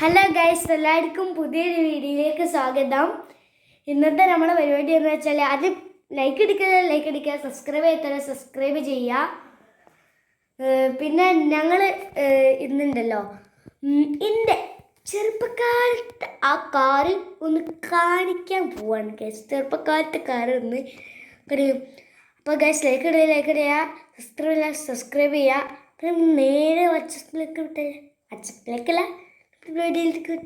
Hello guys എല്ലാവർക്കും പുതിയൊരു വീഡിയോയിലേക്ക് സ്വാഗതം. ഇന്നത്തെ നമ്മുടെ പരിപാടി എന്ന് വെച്ചാൽ അത് ലൈക്ക് അടിക്കുക ലൈക്ക് അടിക്കുക സബ്സ്ക്രൈബ് ചെയ്താൽ സബ്സ്ക്രൈബ് ചെയ്യുക. പിന്നെ ഞങ്ങൾ ഇന്നുണ്ടല്ലോ. എന്റെ ചെറുപ്പക്കാലത്ത് ആ കാറ് ഒന്ന് കാണിക്കാൻ പോവാണ് ഗൈസ് ചെറുപ്പക്കാലത്തെ കാറ് ഒന്ന് കഴിയും അപ്പോൾ ഗൈസ് ലൈക്ക് ഇടുക ലൈക്ക് ഇടുക സബ്സ്ക്രൈബ് ചെയ്യുക സബ്സ്ക്രൈബ് ചെയ്യുക നേരെ വാട്സപ്പിലേക്ക് വിട്ടേ വാട്സപ്പിലേക്കല്ല വീഡിയോയിലേക്ക്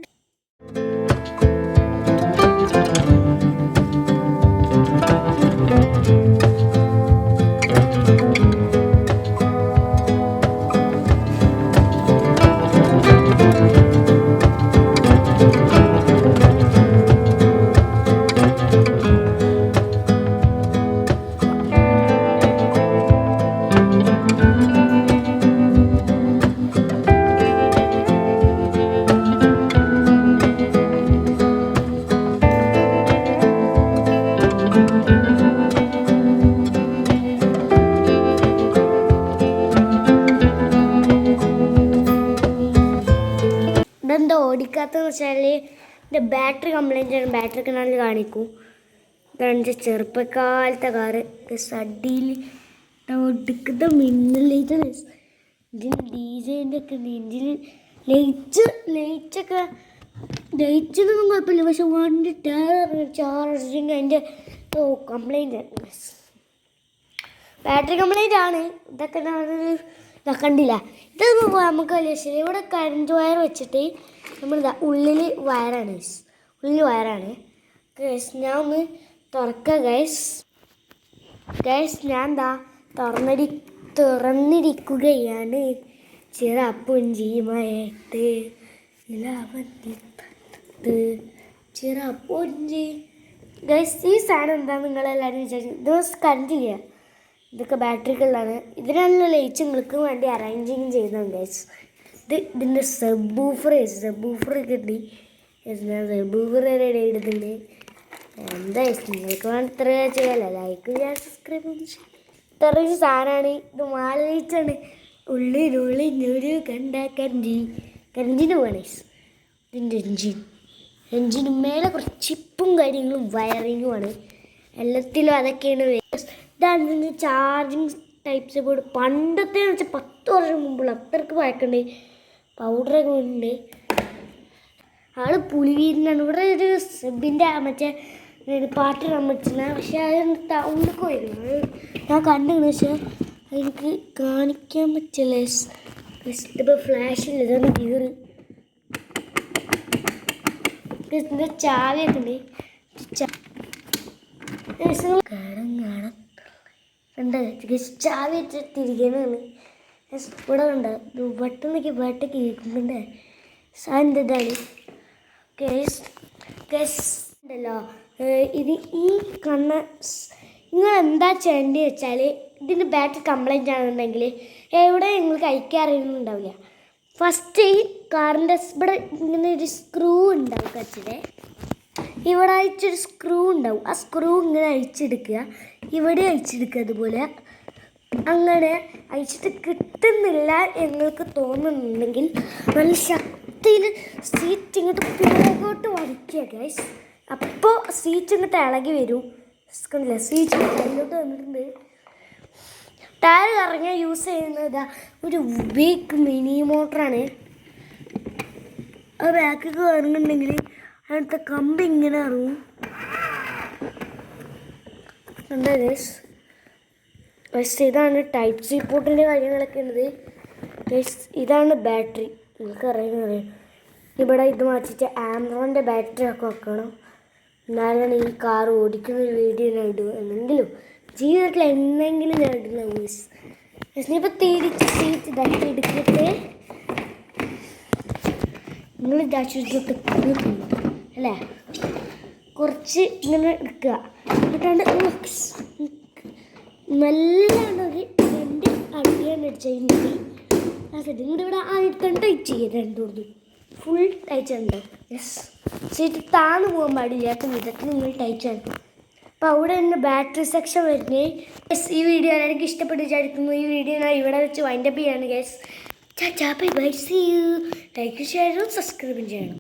ഇതെന്താ ഓടിക്കാത്തതെന്ന് വെച്ചാൽ എന്റെ ബാറ്ററി കംപ്ലൈന്റ് ആണ്. ബാറ്ററി കിണറിൽ കാണിക്കും. ഇതാണ് എന്റെ ചെറുപ്പക്കാലത്തെ കാറ്. സഡിയിൽ ഒടുക്കുന്ന മിന്നൽ ലൈറ്റാണ് ഇതിന് ഡി ജെന്റെ ഒക്കെ ഇതിൽ ലൈറ്റ് ലൈറ്റൊക്കെ ലൈറ്റിനൊന്നും കുഴപ്പമില്ല. പക്ഷെ വണ്ടി ടയർ ചാർജിങ് അതിന്റെ ഓ കംപ്ലൈന്റ് ബാറ്ററി കംപ്ലൈന്റ് ആണ്. ഇതൊക്കെ ഇതാ കണ്ടില്ല. ഇത് നമുക്ക് വലിയ ശരി ഇവിടെ കറണ്ട് വയർ വെച്ചിട്ട് നമ്മൾ ഇതാ ഉള്ളിൽ വയറാണ് ഉള്ളിൽ വയറാണ് ഗൈസ് ഞാൻ ഒന്ന് തുറക്കുക ഗൈസ് ഗൈസ് ഞാൻ എന്താ തുറന്നിരി തുറന്നിരിക്കുകയാണ്. ചിറപ്പുഞ്ചിയുമായിട്ട് ഇലാവന്തി ചിറപ്പുഞ്ചി ഗൈസ് ഈ സാധനം എന്താണെന്ന് നിങ്ങളെല്ലാവരും വിചാരിച്ചു ഇത് കറണ്ടില്ല ഇതൊക്കെ ബാറ്ററികളിലാണ് ഇതിനുള്ള ലൈറ്റ് നിങ്ങൾക്ക് വേണ്ടി അറേഞ്ചിങ് ചെയ്യുന്നതാണ് ഗൈസ് ഇത് ഇതിന്റെ സബ്ബൂഫർ സബ്ബൂഫർ കിട്ടി ഞാൻ സബ്ബൂഫർ റെഡി എടുത്തിട്ടുണ്ട് എന്താ നിങ്ങൾക്ക് വേണ്ടി ഇത്ര ചെയ്യാമല്ലോ ലൈക്ക് ഞാൻ സബ്സ്ക്രൈബ് ഇത്രയും സാധനമാണ് ഇത് മാല ലൈറ്റാണ് ഉള്ളിനുള്ളിനൊരു കണ്ട കരഞ്ചി. കരഞ്ചിന് വേണം ഗൈസ് ഇതിന്റെ എൻജിൻ എൻജിന് മേലെ കുറച്ച് ചിപ്പും കാര്യങ്ങളും വയറിങ്ങുമാണ്. എല്ലാത്തിലും അതൊക്കെയാണ്. ഇതാണ് ചാർജിങ് ടൈപ്സ് ബോർഡ് പണ്ടത്തെ വെച്ചാൽ പത്ത് വർഷം മുമ്പുള്ള അത്രയ്ക്ക് പഴക്കണ്ട് പൗഡറൊക്കെ ഉണ്ട്. ആൾ പുലിവീരിനാണ് ഇവിടെ ഒരു സെബിന്റെ മറ്റേ പാട്ട് നമ്മച്ചിന പക്ഷെ അത് ടൗണിൽ പോയിരുന്നു. ഞാൻ കണ്ടിരുന്നു. പക്ഷെ എനിക്ക് കാണിക്കാൻ പറ്റില്ല. ഫ്ലാഷില്ല ഇതാണ് ഗീറ് ഇതിന്റെ ചാവിയൊക്കെ ഉണ്ട്. കാണാൻ കാണാൻ ചാവി വെച്ചിട്ടിരിക്കുന്നതാണ് ഇവിടെ കണ്ട പെട്ടെന്നൊക്കെ പാട്ട് കേൾക്കുന്നുണ്ട്. സാധനം ഇതാണ് കേസ് കേസ് ഉണ്ടല്ലോ ഇത് ഈ കണ്ണ നിങ്ങൾ എന്താ ചെയ്യേണ്ടത് വെച്ചാൽ ഇതിന്റെ ബാറ്ററി കംപ്ലൈന്റ് ആണെന്നുണ്ടെങ്കിൽ എവിടെ നിങ്ങൾ അയക്കാറിയുന്നുണ്ടാവില്ല ഫസ്റ്റ് ഈ കാറിന്റെ ഇവിടെ ഇങ്ങനെ ഒരു സ്ക്രൂ ഉണ്ടാവും കച്ചിടെ ഇവിടെ അയച്ചൊരു സ്ക്രൂ ഉണ്ടാവും. ആ സ്ക്രൂ ഇങ്ങനെ അഴിച്ചെടുക്കുക. ഇവിടെ അഴിച്ചെടുക്കുക അതുപോലെ. അങ്ങനെ അഴിച്ചിട്ട് കിട്ടുന്നില്ല നിങ്ങൾക്ക് തോന്നുന്നുണ്ടെങ്കിൽ നല്ല ശക്തിയിൽ സീറ്റ് ഇങ്ങോട്ട് പിറകോട്ട് വലിക്കുക ഗൈസ് അപ്പോൾ സീറ്റ് ഇങ്ങോട്ട് ഇളകി വരും. കണ്ടില്ല? സീറ്റ് ഇങ്ങോട്ട് വന്നിട്ടുണ്ട് ടയർ കറങ്ങാൻ യൂസ് ചെയ്യുന്നത് ഒരു ബിഗ് മിനി മോട്ടറാണ് ആ ബാക്കി കറങ്ങുന്നുണ്ടെങ്കിൽ അതിനകത്തെ കമ്പി ഇങ്ങനെ ഇറങ്ങും. ഇതാണ് ടൈപ്പ് സി പോർട്ടിന്റെ കാര്യങ്ങളൊക്കെ ഉള്ളത്. ഇതാണ് ബാറ്ററി നിങ്ങൾക്ക് അറിയുന്നത്. ഇവിടെ ഇത് മാറ്റിയിട്ട് ആമറോണിന്റെ ബാറ്ററി ഒക്കെ വെക്കണം. എന്നാലാണ് ഈ കാർ ഓടിക്കുന്ന വീഡിയോ ഇടുക. എന്നെങ്കിലും ജീവിതത്തിൽ എന്തെങ്കിലും നേടുന്ന മീൻസ് ഗൈസ് ഇപ്പോൾ തിരിച്ച് തിരിച്ച് ഇതാക്കി എടുത്തിട്ട് നിങ്ങൾ ഇതാച്ചിട്ട് അല്ലേ? കുറച്ച് ഇങ്ങനെ എടുക്കുക. എന്നിട്ടാണ്ട് നല്ലോണം ഒരു രണ്ട് അടിയാണ് അടിച്ചതിന്റെ ആ സെറ്റ് ഇങ്ങോട്ട് ഇവിടെ ആയിട്ടാണ് ടൈറ്റ് ചെയ്യുക രണ്ടുകൊണ്ട് ഫുൾ ടൈറ്റ് ഉണ്ട് യെസ് സീറ്റ് താന്ന് പോകാൻ പാടില്ലാത്ത വിധത്തിൽ നിങ്ങൾ ടൈറ്റ് ആണ് അപ്പോൾ അവിടെ തന്നെ ബാറ്ററി സെക്ഷൻ വരുന്നത് യെസ് ഈ വീഡിയോ എനിക്ക് ഇഷ്ടപ്പെട്ട് വിചാരിക്കുന്നു. ഈ വീഡിയോ ഞാൻ ഇവിടെ വെച്ച് വൈൻഡപ്പ് ചെയ്യാണ് ഗസ് ചാ bye bye see you like ഷെയറും സബ്സ്ക്രൈബും ചെയ്യണം.